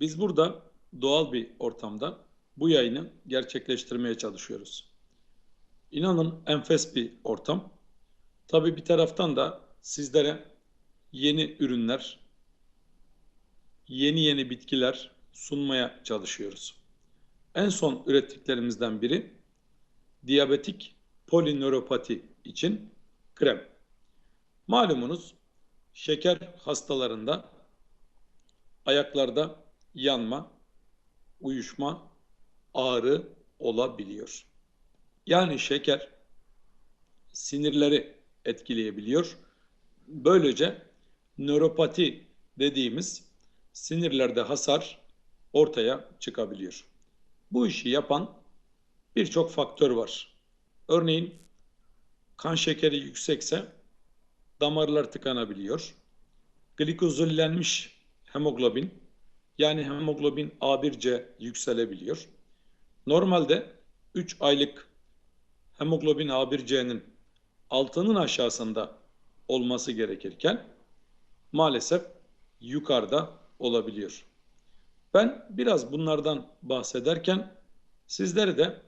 Biz burada doğal bir ortamda bu yayını gerçekleştirmeye çalışıyoruz. İnanın enfes bir ortam. Tabii bir taraftan da sizlere yeni ürünler, yeni yeni bitkiler sunmaya çalışıyoruz. En son ürettiklerimizden biri diyabetik polinöropati için krem. Malumunuz şeker hastalarında ayaklarda yanma, uyuşma, ağrı olabiliyor. Yani şeker sinirleri etkileyebiliyor. Böylece nöropati dediğimiz sinirlerde hasar ortaya çıkabiliyor. Bu işi yapan birçok faktör var. Örneğin kan şekeri yüksekse damarlar tıkanabiliyor. Glikozillenmiş hemoglobin yani hemoglobin A1C yükselebiliyor. Normalde 3 aylık hemoglobin A1C'nin altının aşağısında olması gerekirken maalesef yukarıda olabiliyor. Ben biraz bunlardan bahsederken sizleri de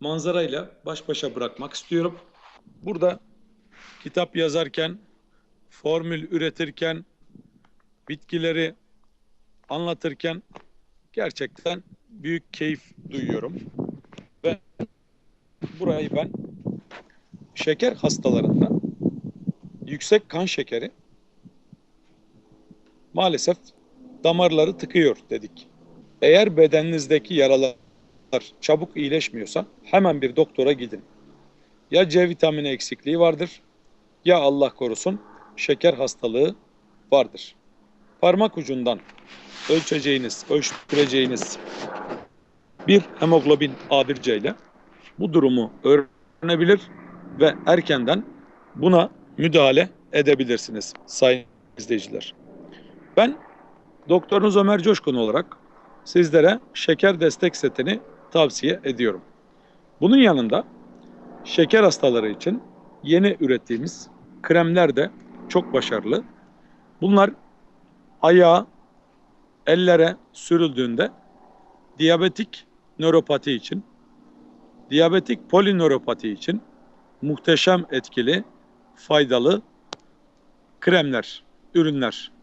manzarayla baş başa bırakmak istiyorum. Burada kitap yazarken, formül üretirken, bitkileri anlatırken gerçekten büyük keyif duyuyorum. Ve burayı ben şeker hastalarında yüksek kan şekeri maalesef damarları tıkıyor dedik. Eğer bedeninizdeki yaralar çabuk iyileşmiyorsa hemen bir doktora gidin. Ya C vitamini eksikliği vardır ya Allah korusun şeker hastalığı vardır. Parmak ucundan ölçeceğiniz, ölçtüreceğiniz bir hemoglobin A1C ile bu durumu öğrenebilir ve erkenden buna müdahale edebilirsiniz sayın izleyiciler. Ben doktorunuz Ömer Coşkun olarak sizlere şeker destek setini tavsiye ediyorum. Bunun yanında şeker hastaları için yeni ürettiğimiz kremler de çok başarılı. Bunlar ayağa, ellere sürüldüğünde diyabetik nöropati için, diyabetik polinöropati için muhteşem etkili, faydalı kremler, ürünler.